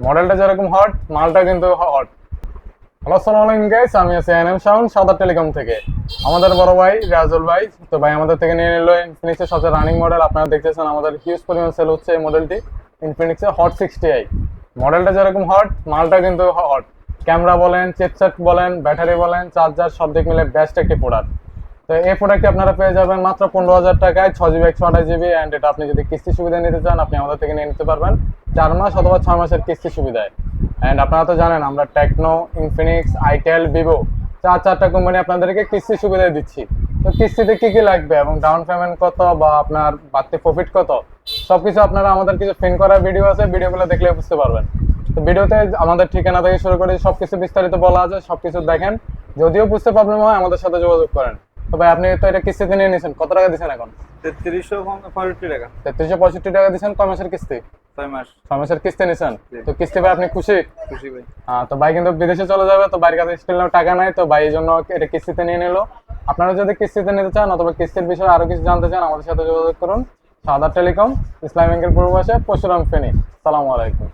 মডেলটা যেরকম হট মালটা কিন্তু হট হ্যালো আলাইকুম গাইস আমি আছি এনএম শাউন সাদা টেলিকম থেকে। আমাদের বড় ভাই রাজুল ভাই, তো ভাই আমাদের থেকে নিয়ে নিল ইনফিনিক্সের সবচেয়ে রানিং মডেল আপনারা দেখতেছেন আমাদের হিউজ পরিমাণ সেল হচ্ছে এই মডেলটি ইনফিনিক্সের হট সিক্সটি আই মডেলটা যেরকম হট মালটা কিন্তু হট ক্যামেরা বলেন চিপসেট বলেন ব্যাটারি বলেন চার্জার সব দিক মিলে বেস্ট একটি প্রোডাক্ট তো এই প্রোডাক্টটি আপনারা পেয়ে যাবেন মাত্র পনেরো হাজার টাকায় ছ জিবি একশো আঠাশ জিবি অ্যান্ড এটা আপনি যদি কিস্তি সুবিধা নিতে চান, আপনি আমাদের থেকে নিয়ে নিতে পারবেন। চার মাস অথবা ছয় মাসের কিস্তি সুবিধায়। অ্যান্ড আপনারা তো জানেন, আমরা টেকনো ইনফিনিক্স আইটেল ভিভো চার চারটা কোম্পানি আপনাদেরকে কিস্তি সুবিধা দিচ্ছি। তো কিস্তিতে কি কি লাগবে এবং ডাউন পেমেন্ট কত বা আপনার বাড়তি প্রফিট কত, সবকিছু আপনারা আমাদের কিছু ফিন করা ভিডিও আছে ভিডিওগুলো দেখলে বুঝতে পারবেন। তো ভিডিওতে আমাদের ঠিকানা থেকে শুরু করে সবকিছু বিস্তারিত বলা আছে, সবকিছু দেখেন। যদিও বুঝতে প্রবলেম হয়, আমাদের সাথে যোগাযোগ করেন। তো ভাই আপনি তো এটা কিস্তিতে নিয়ে নিয়েছেন কত টাকা দিচ্ছেন এখন? তেত্রিশশো পঁয়ষট্টি টাকা। তেত্রিশশো পঁয়ষট্টি টাকা দিচ্ছেন কয় মাসের কিস্তি? ছয় মাস। ছয় মাসের কিস্তি নিয়েছেন তো কিস্তি ভাই আপনি খুশি? খুশি ভাই। হ্যাঁ তো ভাই কিন্তু বিদেশে চলে যাবে তো বাড়ির কাছে স্টিল টাকা নাই তো ভাই এই জন্য এটা কিস্তিতে নিয়ে নিল। আপনারা যদি কিস্তিতে নিতে চান অথবা কিস্তির বিষয়ে আরও কিছু জানতে চান আমাদের সাথে যোগাযোগ করুন। সাদা টেলিকম ইসলাম ব্যাংকের পূর্ব পাশে পরশুরাম ফেনী। সালামু আলাইকুম।